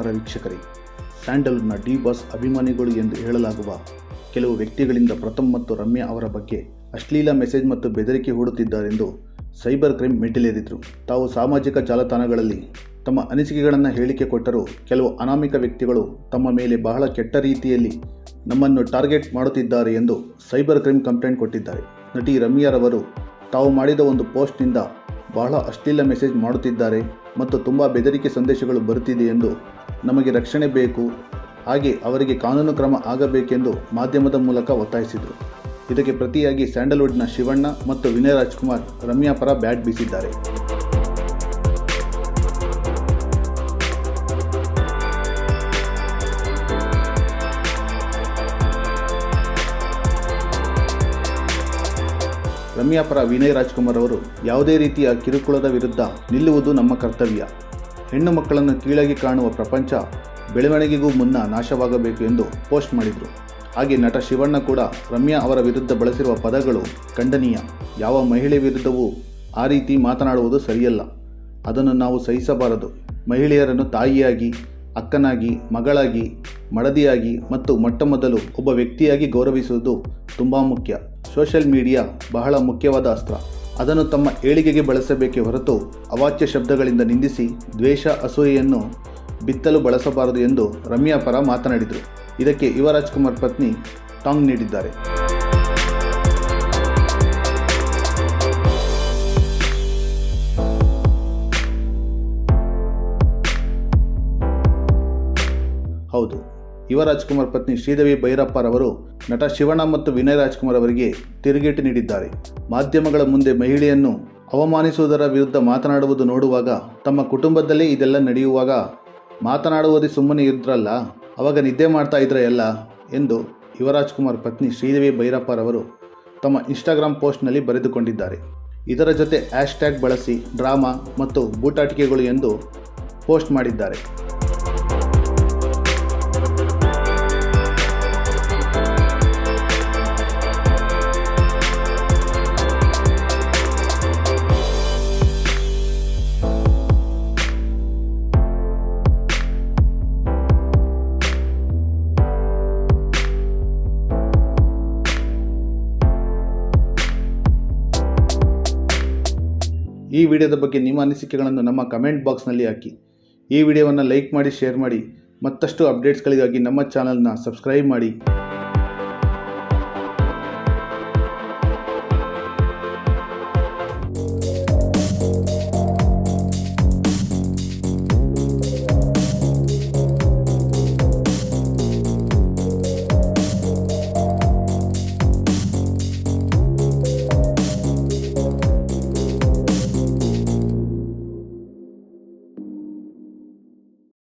ನಮಸ್ಕಾರ ವೀಕ್ಷಕರೇ. ಸ್ಯಾಂಡಲ್ವುಡ್ನ D boss ಅಭಿಮಾನಿಗಳು ಎಂದು ಹೇಳಲಾಗುವ ಕೆಲವು ವ್ಯಕ್ತಿಗಳಿಂದ ಪ್ರಥಮ್ ಮತ್ತು ರಮ್ಯಾ ಅವರ ಬಗ್ಗೆ ಅಶ್ಲೀಲ ಮೆಸೇಜ್ ಮತ್ತು ಬೆದರಿಕೆ ಹೂಡುತ್ತಿದ್ದಾರೆಂದು ಸೈಬರ್ ಕ್ರೈಮ್ ಮೆಟ್ಟಿಲೇರಿದ್ರು. ತಾವು ಸಾಮಾಜಿಕ ಜಾಲತಾಣಗಳಲ್ಲಿ ತಮ್ಮ ಅನಿಸಿಕೆಗಳನ್ನು ಹೇಳಿಕೆ ಕೊಟ್ಟರೂ ಕೆಲವು ಅನಾಮಿಕ ವ್ಯಕ್ತಿಗಳು ತಮ್ಮ ಮೇಲೆ ಬಹಳ ಕೆಟ್ಟ ರೀತಿಯಲ್ಲಿ ನಮ್ಮನ್ನು ಟಾರ್ಗೆಟ್ ಮಾಡುತ್ತಿದ್ದಾರೆ ಎಂದು ಸೈಬರ್ ಕ್ರೈಮ್ ಕಂಪ್ಲೇಂಟ್ ಕೊಟ್ಟಿದ್ದಾರೆ. ನಟಿ ರಮ್ಯಾರವರು ತಾವು ಮಾಡಿದ ಒಂದು ಪೋಸ್ಟ್ನಿಂದ ಬಹಳ ಅಶ್ಲೀಲ ಮೆಸೇಜ್ ಮಾಡುತ್ತಿದ್ದಾರೆ. ಮತ್ತು ತುಂಬ ಬೆದರಿಕೆ ಸಂದೇಶಗಳು ಬರುತ್ತಿದೆ ಎಂದು ನಮಗೆ ರಕ್ಷಣೆ ಬೇಕು. ಹಾಗೆ ಅವರಿಗೆ ಕಾನೂನು ಕ್ರಮ ಆಗಬೇಕೆಂದು ಮಾಧ್ಯಮದ ಮೂಲಕ ಒತ್ತಾಯಿಸಿದರು. ಇದಕ್ಕೆ ಪ್ರತಿಯಾಗಿ ಸ್ಯಾಂಡಲ್ವುಡ್ನ ಶಿವಣ್ಣ ಮತ್ತು ವಿನಯ್ ರಾಜ್ಕುಮಾರ್ ರಮ್ಯಾ ಪರ ಬ್ಯಾಟ್ ಬೀಸಿದ್ದಾರೆ. ರಮ್ಯಾ ಪರ ವಿನಯ್ ರಾಜ್ಕುಮಾರ್ ಅವರು ಯಾವುದೇ ರೀತಿಯ ಕಿರುಕುಳದ ವಿರುದ್ಧ ನಿಲ್ಲುವುದು ನಮ್ಮ ಕರ್ತವ್ಯ. ಹೆಣ್ಣು ಮಕ್ಕಳನ್ನು ಕೀಳಾಗಿ ಕಾಣುವ ಪ್ರಪಂಚ ಬೆಳವಣಿಗೆಗೂ ಮುನ್ನ ನಾಶವಾಗಬೇಕು ಎಂದು ಪೋಸ್ಟ್ ಮಾಡಿದರು. ಹಾಗೆ ನಟ ಶಿವಣ್ಣ ಕೂಡ ರಮ್ಯಾ ಅವರ ವಿರುದ್ಧ ಬಳಸಿರುವ ಪದಗಳು ಖಂಡನೀಯ. ಯಾವ ಮಹಿಳೆ ವಿರುದ್ಧವೂ ಆ ರೀತಿ ಮಾತನಾಡುವುದು ಸರಿಯಲ್ಲ. ಅದನ್ನು ನಾವು ಸಹಿಸಬಾರದು. ಮಹಿಳೆಯರನ್ನು ತಾಯಿಯಾಗಿ ಅಕ್ಕನಾಗಿ, ಮಗಳಾಗಿ, ಮಡದಿಯಾಗಿ ಮತ್ತು ಮೊಟ್ಟಮೊದಲು ಒಬ್ಬ ವ್ಯಕ್ತಿಯಾಗಿ ಗೌರವಿಸುವುದು ತುಂಬ ಮುಖ್ಯ. ಸೋಷಿಯಲ್ ಮೀಡಿಯಾ ಬಹಳ ಮುಖ್ಯವಾದ ಅಸ್ತ್ರ. ಅದನ್ನು ತಮ್ಮ ಏಳಿಗೆಗೆ ಬಳಸಬೇಕೇ ಹೊರತು ಅವಾಚ್ಯ ಶಬ್ದಗಳಿಂದ ನಿಂದಿಸಿ ದ್ವೇಷ, ಅಸೂಯೆಯನ್ನು ಬಿತ್ತಲು ಬಳಸಬಾರದು ಎಂದು ರಮ್ಯಾ ಪರ ಮಾತನಾಡಿದರು. ಇದಕ್ಕೆ ಯುವರಾಜ್ ಕುಮಾರ್ ಪತ್ನಿ ಟಾಂಗ್ ನೀಡಿದ್ದಾರೆ. ಹೌದು. ಯುವ ರಾಜ್ಕುಮಾರ್ ಪತ್ನಿ ಶ್ರೀದೇವಿ ಭೈರಪ್ಪರವರು ನಟ ಶಿವಣ್ಣ ಮತ್ತು ವಿನಯ್ ರಾಜ್ಕುಮಾರ್ ಅವರಿಗೆ ತಿರುಗೇಟು ನೀಡಿದ್ದಾರೆ. ಮಾಧ್ಯಮಗಳ ಮುಂದೆ ಮಹಿಳೆಯನ್ನು ಅವಮಾನಿಸುವುದರ ವಿರುದ್ಧ ಮಾತನಾಡುವುದು ನೋಡುವಾಗ ತಮ್ಮ ಕುಟುಂಬದಲ್ಲೇ ಇದೆಲ್ಲ ನಡೆಯುವಾಗ ಮಾತನಾಡುವುದೇ ಸುಮ್ಮನೆ ಇದ್ರಲ್ಲ, ಅವಾಗ ನಿದ್ದೆ ಮಾಡ್ತಾ ಇದ್ರ ಎಲ್ಲ ಎಂದು ಯುವರಾಜ್ಕುಮಾರ್ ಪತ್ನಿ ಶ್ರೀದೇವಿ ಭೈರಪ್ಪರವರು ತಮ್ಮ ಇನ್ಸ್ಟಾಗ್ರಾಮ್ ಪೋಸ್ಟ್ನಲ್ಲಿ ಬರೆದುಕೊಂಡಿದ್ದಾರೆ. ಇದರ ಜೊತೆ ಹ್ಯಾಶ್ಟ್ಯಾಗ್ ಬಳಸಿ ಡ್ರಾಮಾ ಮತ್ತು ಬೂಟಾಟಿಕೆಗಳು ಎಂದು ಪೋಸ್ಟ್ ಮಾಡಿದ್ದಾರೆ. ಈ ವಿಡಿಯೋದ ಬಗ್ಗೆ ನಿಮ್ಮ ಅನಿಸಿಕೆಗಳನ್ನು ನಮ್ಮ ಕಮೆಂಟ್ ಬಾಕ್ಸ್ನಲ್ಲಿ ಹಾಕಿ. ಈ ವಿಡಿಯೋವನ್ನು ಲೈಕ್ ಮಾಡಿ ಶೇರ್ ಮಾಡಿ. ಮತ್ತಷ್ಟು ಅಪ್ಡೇಟ್ಸ್ಗಳಿಗಾಗಿ ನಮ್ಮ ಚಾನಲ್ನ ಸಬ್ಸ್ಕ್ರೈಬ್ ಮಾಡಿ.